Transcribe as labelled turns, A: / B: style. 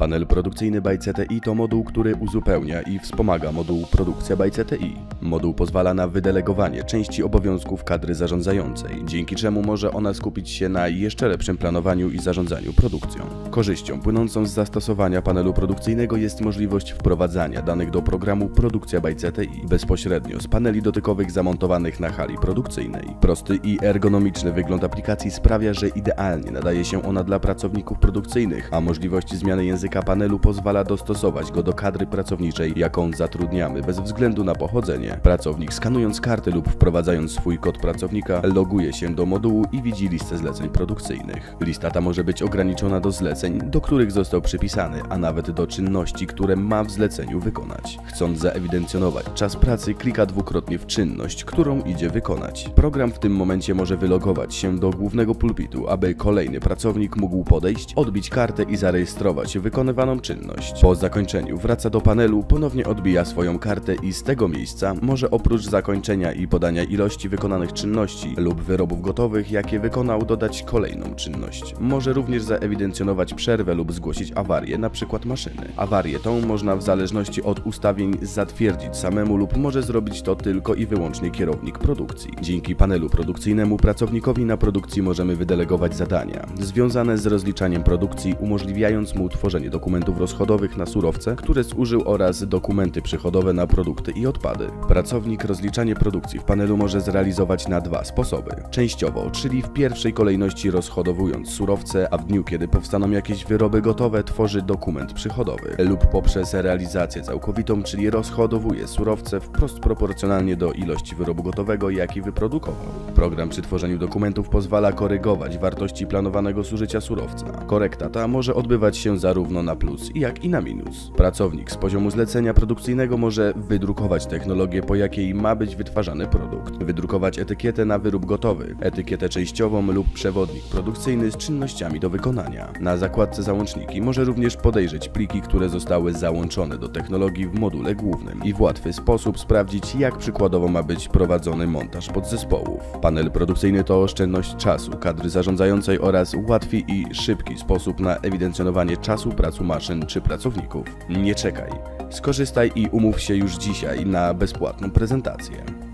A: Panel produkcyjny by CTI to moduł, który uzupełnia i wspomaga moduł produkcja by CTI. Moduł pozwala na wydelegowanie części obowiązków kadry zarządzającej, dzięki czemu może ona skupić się na jeszcze lepszym planowaniu i zarządzaniu produkcją. Korzyścią płynącą z zastosowania panelu produkcyjnego jest możliwość wprowadzania danych do programu Produkcja by CTI bezpośrednio z paneli dotykowych zamontowanych na hali produkcyjnej. Prosty i ergonomiczny wygląd aplikacji sprawia, że idealnie nadaje się ona dla pracowników produkcyjnych, a możliwość zmiany języka panelu pozwala dostosować go do kadry pracowniczej, jaką zatrudniamy bez względu na pochodzenie. Pracownik skanując karty lub wprowadzając swój kod pracownika loguje się do modułu i widzi listę zleceń produkcyjnych. Lista ta może być ograniczona do zleceń, do których został przypisany, a nawet do czynności, które ma w zleceniu wykonać. Chcąc zaewidencjonować czas pracy, klika dwukrotnie w czynność, którą idzie wykonać. Program w tym momencie może wylogować się do głównego pulpitu, aby kolejny pracownik mógł podejść, odbić kartę i zarejestrować wykonywaną czynność. Po zakończeniu wraca do panelu, ponownie odbija swoją kartę i z tego miejsca może oprócz zakończenia i podania ilości wykonanych czynności lub wyrobów gotowych, jakie wykonał, dodać kolejną czynność. Może również zaewidencjonować przerwę lub zgłosić awarię, np. maszyny. Awarię tą można w zależności od ustawień zatwierdzić samemu lub może zrobić to tylko i wyłącznie kierownik produkcji. Dzięki panelu produkcyjnemu pracownikowi na produkcji możemy wydelegować zadania związane z rozliczaniem produkcji, umożliwiając mu tworzenie dokumentów rozchodowych na surowce, które zużył oraz dokumenty przychodowe na produkty i odpady. Pracownik rozliczanie produkcji w panelu może zrealizować na dwa sposoby. Częściowo, czyli w pierwszej kolejności rozchodowując surowce, a w dniu kiedy powstaną jakieś wyroby gotowe, tworzy dokument przychodowy lub poprzez realizację całkowitą, czyli rozchodowuje surowce wprost proporcjonalnie do ilości wyrobu gotowego, jaki wyprodukował. Program przy tworzeniu dokumentów pozwala korygować wartości planowanego zużycia surowca. Korekta ta może odbywać się zarówno na plus, jak i na minus. Pracownik z poziomu zlecenia produkcyjnego może wydrukować technologię, po jakiej ma być wytwarzany produkt, wydrukować etykietę na wyrób gotowy, etykietę częściową lub przewodnik produkcyjny z czynnościami do wykonania. Na zakładce załączniki może również podejrzeć pliki, które zostały załączone do technologii w module głównym i w łatwy sposób sprawdzić, jak przykładowo ma być prowadzony montaż podzespołów. Panel produkcyjny to oszczędność czasu kadry zarządzającej oraz łatwy i szybki sposób na ewidencjonowanie czasu pracy maszyn czy pracowników. Nie czekaj. Skorzystaj i umów się już dzisiaj na bezpłatną prezentację.